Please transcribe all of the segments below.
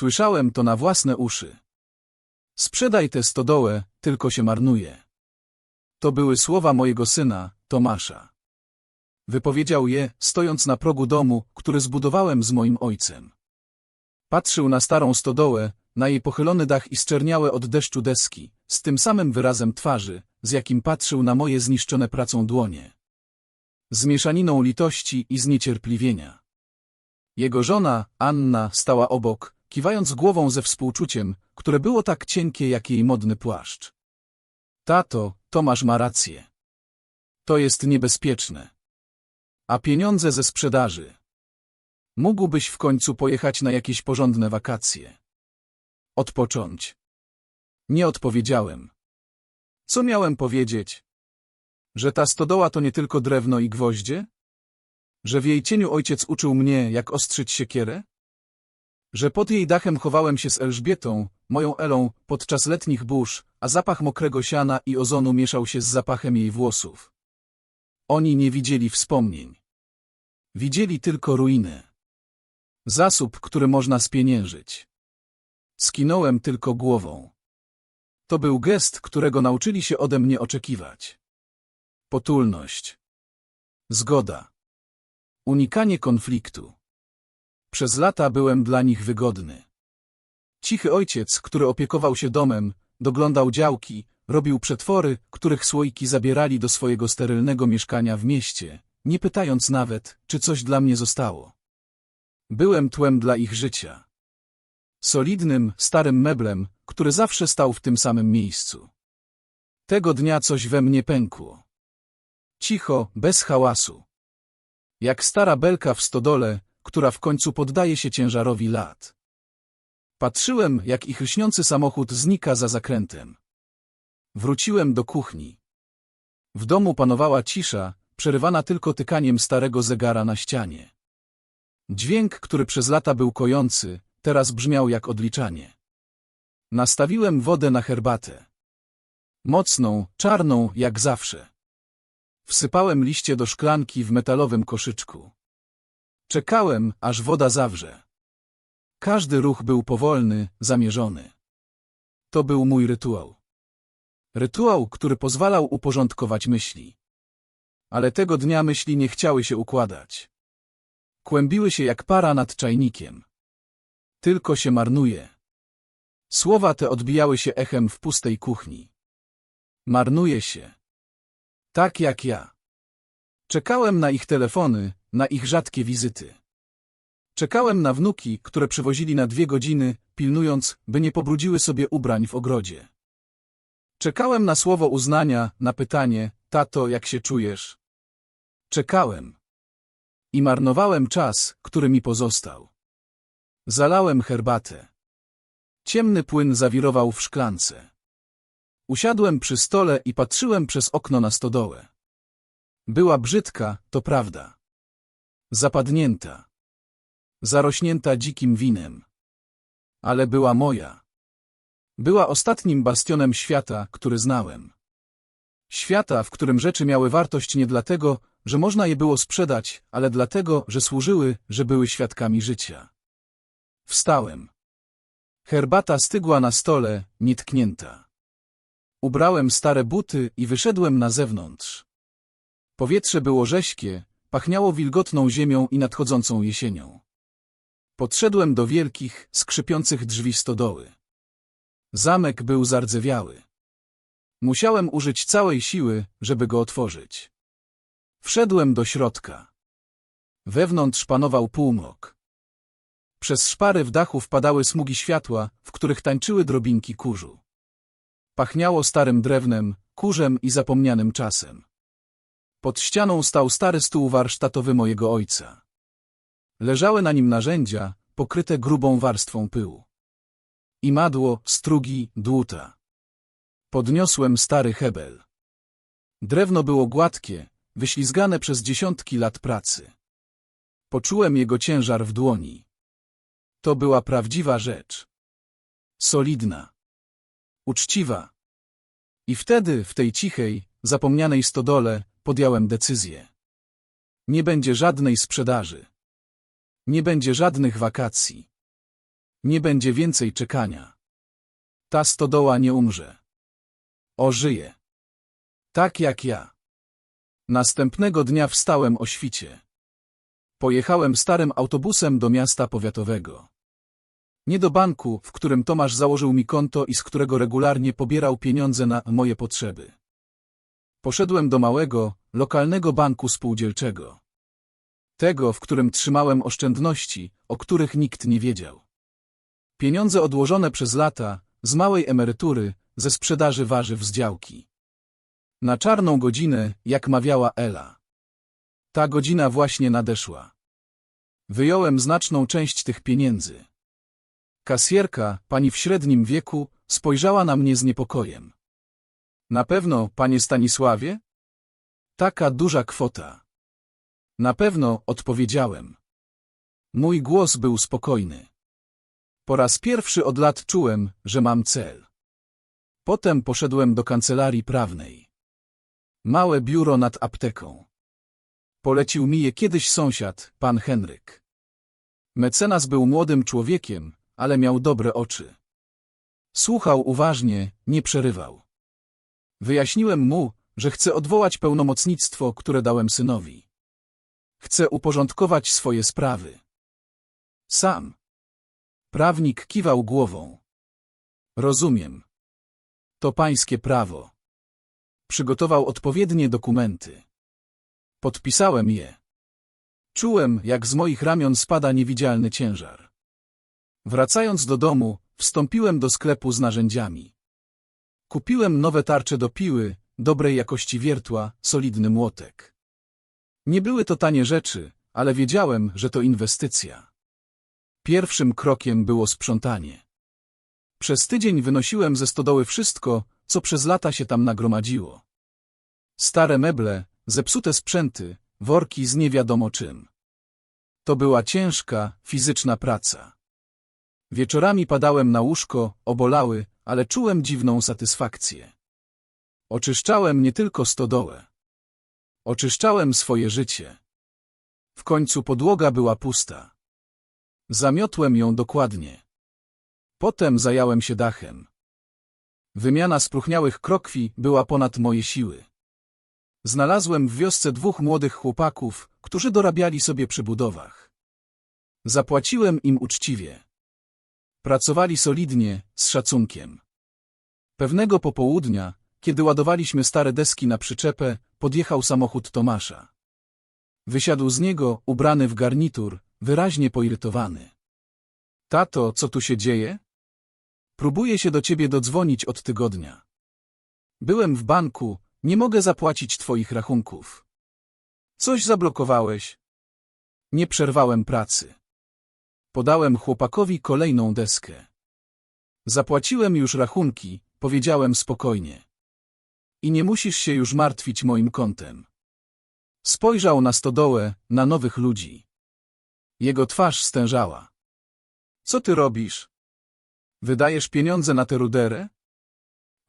Słyszałem to na własne uszy. Sprzedaj tę stodołę, tylko się marnuje. To były słowa mojego syna, Tomasza. Wypowiedział je, stojąc na progu domu, który zbudowałem z moim ojcem. Patrzył na starą stodołę, na jej pochylony dach i zczerniałe od deszczu deski, z tym samym wyrazem twarzy, z jakim patrzył na moje zniszczone pracą dłonie. Z mieszaniną litości i zniecierpliwienia. Jego żona, Anna, stała obok, kiwając głową ze współczuciem, które było tak cienkie jak jej modny płaszcz. Tato, Tomasz ma rację. To jest niebezpieczne. A pieniądze ze sprzedaży. Mógłbyś w końcu pojechać na jakieś porządne wakacje. Odpocząć. Nie odpowiedziałem. Co miałem powiedzieć? Że ta stodoła to nie tylko drewno i gwoździe? Że w jej cieniu ojciec uczył mnie, jak ostrzyć siekierę? Że pod jej dachem chowałem się z Elżbietą, moją Elą, podczas letnich burz, a zapach mokrego siana i ozonu mieszał się z zapachem jej włosów. Oni nie widzieli wspomnień. Widzieli tylko ruiny. Zasób, który można spieniężyć. Skinąłem tylko głową. To był gest, którego nauczyli się ode mnie oczekiwać. Potulność. Zgoda. Unikanie konfliktu. Przez lata byłem dla nich wygodny. Cichy ojciec, który opiekował się domem, doglądał działki, robił przetwory, których słoiki zabierali do swojego sterylnego mieszkania w mieście, nie pytając nawet, czy coś dla mnie zostało. Byłem tłem dla ich życia. Solidnym, starym meblem, który zawsze stał w tym samym miejscu. Tego dnia coś we mnie pękło. Cicho, bez hałasu. Jak stara belka w stodole, która w końcu poddaje się ciężarowi lat. Patrzyłem, jak ich lśniący samochód znika za zakrętem. Wróciłem do kuchni. W domu panowała cisza, przerywana tylko tykaniem starego zegara na ścianie. Dźwięk, który przez lata był kojący, teraz brzmiał jak odliczanie. Nastawiłem wodę na herbatę. Mocną, czarną, jak zawsze. Wsypałem liście do szklanki w metalowym koszyczku. Czekałem, aż woda zawrze. Każdy ruch był powolny, zamierzony. To był mój rytuał. Rytuał, który pozwalał uporządkować myśli. Ale tego dnia myśli nie chciały się układać. Kłębiły się jak para nad czajnikiem. Tylko się marnuje. Słowa te odbijały się echem w pustej kuchni. Marnuje się. Tak jak ja. Czekałem na ich telefony, na ich rzadkie wizyty. Czekałem na wnuki, które przywozili na dwie godziny, pilnując, by nie pobrudziły sobie ubrań w ogrodzie. Czekałem na słowo uznania, na pytanie, tato, jak się czujesz? Czekałem. I marnowałem czas, który mi pozostał. Zalałem herbatę. Ciemny płyn zawirował w szklance. Usiadłem przy stole i patrzyłem przez okno na stodołę. Była brzydka, to prawda. Zapadnięta. Zarośnięta dzikim winem. Ale była moja. Była ostatnim bastionem świata, który znałem. Świata, w którym rzeczy miały wartość nie dlatego, że można je było sprzedać, ale dlatego, że służyły, że były świadkami życia. Wstałem. Herbata stygła na stole, nietknięta. Ubrałem stare buty i wyszedłem na zewnątrz. Powietrze było rześkie, pachniało wilgotną ziemią i nadchodzącą jesienią. Podszedłem do wielkich, skrzypiących drzwi stodoły. Zamek był zardzewiały. Musiałem użyć całej siły, żeby go otworzyć. Wszedłem do środka. Wewnątrz panował półmrok. Przez szpary w dachu wpadały smugi światła, w których tańczyły drobinki kurzu. Pachniało starym drewnem, kurzem i zapomnianym czasem. Pod ścianą stał stary stół warsztatowy mojego ojca. Leżały na nim narzędzia, pokryte grubą warstwą pyłu. Imadło, strugi, dłuta. Podniosłem stary hebel. Drewno było gładkie, wyślizgane przez dziesiątki lat pracy. Poczułem jego ciężar w dłoni. To była prawdziwa rzecz. Solidna. Uczciwa. I wtedy, w tej cichej, zapomnianej stodole, podjąłem decyzję. Nie będzie żadnej sprzedaży. Nie będzie żadnych wakacji. Nie będzie więcej czekania. Ta stodoła nie umrze. Ożyje. Tak jak ja. Następnego dnia wstałem o świcie. Pojechałem starym autobusem do miasta powiatowego. Nie do banku, w którym Tomasz założył mi konto i z którego regularnie pobierał pieniądze na moje potrzeby. Poszedłem do małego, lokalnego banku spółdzielczego. Tego, w którym trzymałem oszczędności, o których nikt nie wiedział. Pieniądze odłożone przez lata, z małej emerytury, ze sprzedaży warzyw z działki. Na czarną godzinę, jak mawiała Ela. Ta godzina właśnie nadeszła. Wyjąłem znaczną część tych pieniędzy. Kasjerka, pani w średnim wieku, spojrzała na mnie z niepokojem. Na pewno, panie Stanisławie? Taka duża kwota. Na pewno, odpowiedziałem. Mój głos był spokojny. Po raz pierwszy od lat czułem, że mam cel. Potem poszedłem do kancelarii prawnej. Małe biuro nad apteką. Polecił mi je kiedyś sąsiad, pan Henryk. Mecenas był młodym człowiekiem, ale miał dobre oczy. Słuchał uważnie, nie przerywał. Wyjaśniłem mu, że chcę odwołać pełnomocnictwo, które dałem synowi. Chcę uporządkować swoje sprawy. Sam. Prawnik kiwał głową. Rozumiem. To pańskie prawo. Przygotował odpowiednie dokumenty. Podpisałem je. Czułem, jak z moich ramion spada niewidzialny ciężar. Wracając do domu, wstąpiłem do sklepu z narzędziami. Kupiłem nowe tarcze do piły, dobrej jakości wiertła, solidny młotek. Nie były to tanie rzeczy, ale wiedziałem, że to inwestycja. Pierwszym krokiem było sprzątanie. Przez tydzień wynosiłem ze stodoły wszystko, co przez lata się tam nagromadziło. Stare meble, zepsute sprzęty, worki z nie wiadomo czym. To była ciężka, fizyczna praca. Wieczorami padałem na łóżko, obolały, ale czułem dziwną satysfakcję. Oczyszczałem nie tylko stodołę. Oczyszczałem swoje życie. W końcu podłoga była pusta. Zamiotłem ją dokładnie. Potem zająłem się dachem. Wymiana spróchniałych krokwi była ponad moje siły. Znalazłem w wiosce dwóch młodych chłopaków, którzy dorabiali sobie przy budowach. Zapłaciłem im uczciwie. Pracowali solidnie, z szacunkiem. Pewnego popołudnia, kiedy ładowaliśmy stare deski na przyczepę, podjechał samochód Tomasza. Wysiadł z niego, ubrany w garnitur, wyraźnie poirytowany. Tato, co tu się dzieje? Próbuję się do ciebie dodzwonić od tygodnia. Byłem w banku, nie mogę zapłacić twoich rachunków. Coś zablokowałeś. Nie przerwałem pracy. Podałem chłopakowi kolejną deskę. Zapłaciłem już rachunki, powiedziałem spokojnie. I nie musisz się już martwić moim kontem. Spojrzał na stodołę, na nowych ludzi. Jego twarz stężała. Co ty robisz? Wydajesz pieniądze na tę ruderę?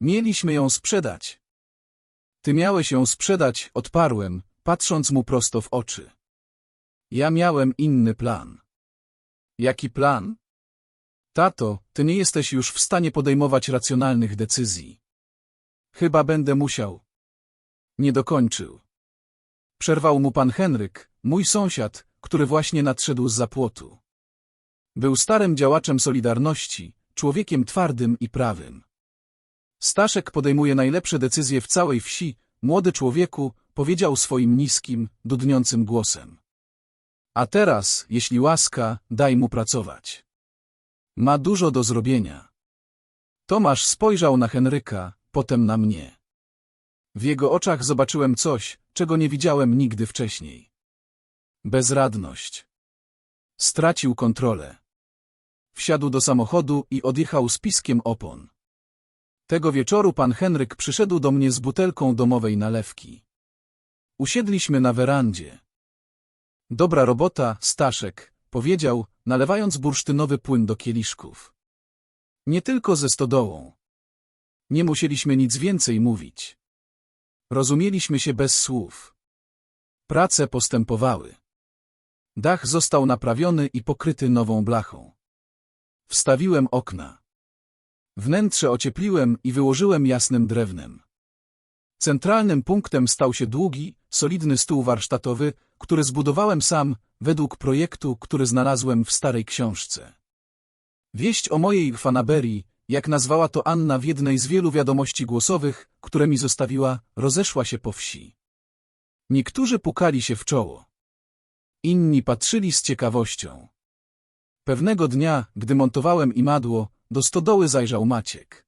Mieliśmy ją sprzedać. Ty miałeś ją sprzedać, odparłem, patrząc mu prosto w oczy. Ja miałem inny plan. Jaki plan? Tato, ty nie jesteś już w stanie podejmować racjonalnych decyzji. Chyba będę musiał. Nie dokończył. Przerwał mu pan Henryk, mój sąsiad, który właśnie nadszedł z zapłotu. Był starym działaczem Solidarności, człowiekiem twardym i prawym. Staszek podejmuje najlepsze decyzje w całej wsi, młody człowieku, powiedział swoim niskim, dudniącym głosem. A teraz, jeśli łaska, daj mu pracować. Ma dużo do zrobienia. Tomasz spojrzał na Henryka, potem na mnie. W jego oczach zobaczyłem coś, czego nie widziałem nigdy wcześniej. Bezradność. Stracił kontrolę. Wsiadł do samochodu i odjechał z piskiem opon. Tego wieczoru pan Henryk przyszedł do mnie z butelką domowej nalewki. Usiedliśmy na werandzie. Dobra robota, Staszek, powiedział, nalewając bursztynowy płyn do kieliszków. Nie tylko ze stodołą. Nie musieliśmy nic więcej mówić. Rozumieliśmy się bez słów. Prace postępowały. Dach został naprawiony i pokryty nową blachą. Wstawiłem okna. Wnętrze ociepliłem i wyłożyłem jasnym drewnem. Centralnym punktem stał się długi, solidny stół warsztatowy, który zbudowałem sam, według projektu, który znalazłem w starej książce. Wieść o mojej fanaberii, jak nazwała to Anna w jednej z wielu wiadomości głosowych, które mi zostawiła, rozeszła się po wsi. Niektórzy pukali się w czoło. Inni patrzyli z ciekawością. Pewnego dnia, gdy montowałem imadło, do stodoły zajrzał Maciek.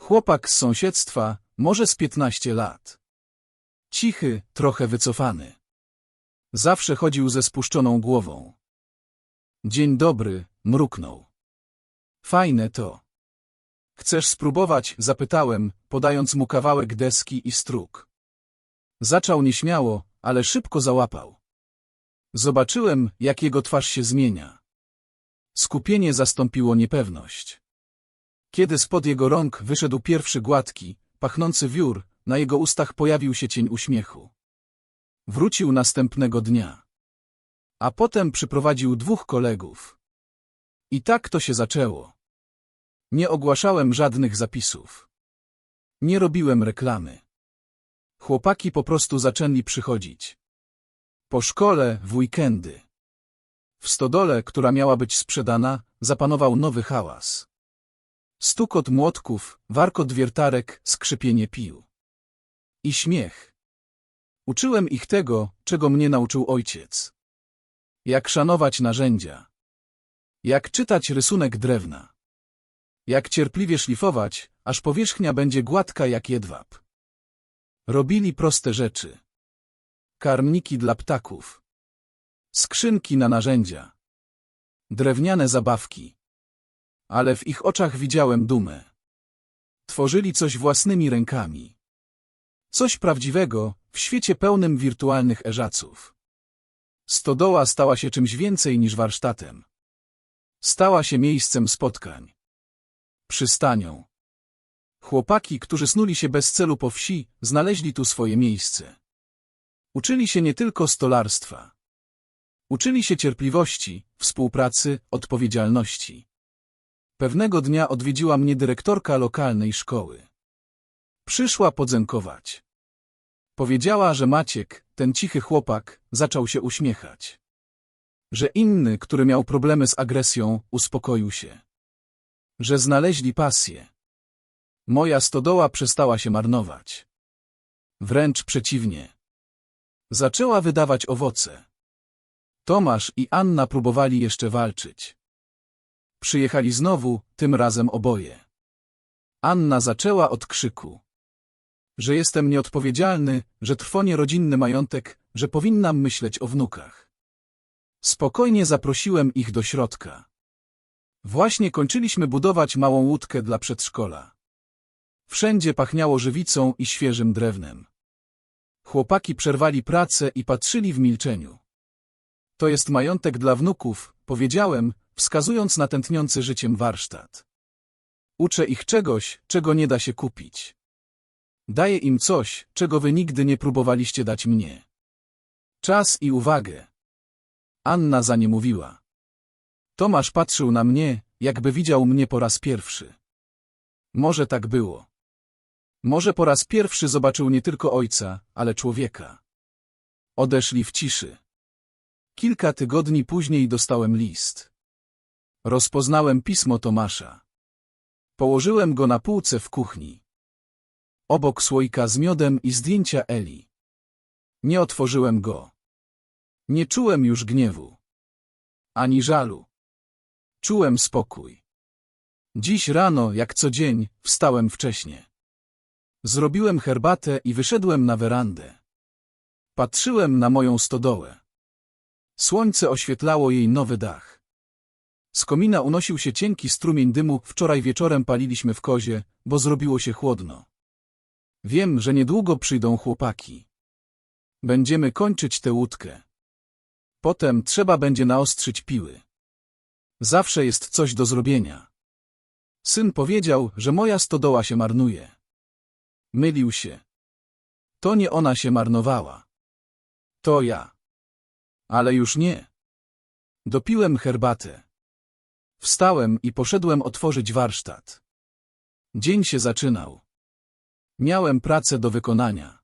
Chłopak z sąsiedztwa, może z piętnaście lat. Cichy, trochę wycofany. Zawsze chodził ze spuszczoną głową. Dzień dobry, mruknął. Fajne to. Chcesz spróbować? zapytałem, podając mu kawałek deski i struk. Zaczął nieśmiało, ale szybko załapał. Zobaczyłem, jak jego twarz się zmienia. Skupienie zastąpiło niepewność. Kiedy spod jego rąk wyszedł pierwszy gładki, pachnący wiór, na jego ustach pojawił się cień uśmiechu. Wrócił następnego dnia. A potem przyprowadził dwóch kolegów. I tak to się zaczęło. Nie ogłaszałem żadnych zapisów. Nie robiłem reklamy. Chłopaki po prostu zaczęli przychodzić. Po szkole, w weekendy. W stodole, która miała być sprzedana, zapanował nowy hałas. Stukot młotków, warkot wiertarek, skrzypienie pił. I śmiech. Uczyłem ich tego, czego mnie nauczył ojciec. Jak szanować narzędzia. Jak czytać rysunek drewna. Jak cierpliwie szlifować, aż powierzchnia będzie gładka jak jedwab. Robili proste rzeczy. Karmniki dla ptaków. Skrzynki na narzędzia. Drewniane zabawki. Ale w ich oczach widziałem dumę. Tworzyli coś własnymi rękami. Coś prawdziwego w świecie pełnym wirtualnych eżaców. Stodoła stała się czymś więcej niż warsztatem. Stała się miejscem spotkań. Przystanią. Chłopaki, którzy snuli się bez celu po wsi, znaleźli tu swoje miejsce. Uczyli się nie tylko stolarstwa. Uczyli się cierpliwości, współpracy, odpowiedzialności. Pewnego dnia odwiedziła mnie dyrektorka lokalnej szkoły. Przyszła podzękować. Powiedziała, że Maciek, ten cichy chłopak, zaczął się uśmiechać. Że inny, który miał problemy z agresją, uspokoił się. Że znaleźli pasję. Moja stodoła przestała się marnować. Wręcz przeciwnie. Zaczęła wydawać owoce. Tomasz i Anna próbowali jeszcze walczyć. Przyjechali znowu, tym razem oboje. Anna zaczęła od krzyku. Że jestem nieodpowiedzialny, że trwonie rodzinny majątek, że powinnam myśleć o wnukach. Spokojnie zaprosiłem ich do środka. Właśnie kończyliśmy budować małą łódkę dla przedszkola. Wszędzie pachniało żywicą i świeżym drewnem. Chłopaki przerwali pracę i patrzyli w milczeniu. To jest majątek dla wnuków, powiedziałem, wskazując na tętniący życiem warsztat. Uczę ich czegoś, czego nie da się kupić. Daję im coś, czego wy nigdy nie próbowaliście dać mnie. Czas i uwagę. Anna za nie mówiła. Tomasz patrzył na mnie, jakby widział mnie po raz pierwszy. Może tak było. Może po raz pierwszy zobaczył nie tylko ojca, ale człowieka. Odeszli w ciszy. Kilka tygodni później dostałem list. Rozpoznałem pismo Tomasza. Położyłem go na półce w kuchni. Obok słoika z miodem i zdjęcia Eli. Nie otworzyłem go. Nie czułem już gniewu. Ani żalu. Czułem spokój. Dziś rano, jak co dzień, wstałem wcześnie. Zrobiłem herbatę i wyszedłem na werandę. Patrzyłem na moją stodołę. Słońce oświetlało jej nowy dach. Z komina unosił się cienki strumień dymu, wczoraj wieczorem paliliśmy w kozie, bo zrobiło się chłodno. Wiem, że niedługo przyjdą chłopaki. Będziemy kończyć tę łódkę. Potem trzeba będzie naostrzyć piły. Zawsze jest coś do zrobienia. Syn powiedział, że moja stodoła się marnuje. Mylił się. To nie ona się marnowała. To ja. Ale już nie. Dopiłem herbatę. Wstałem i poszedłem otworzyć warsztat. Dzień się zaczynał. Miałem pracę do wykonania.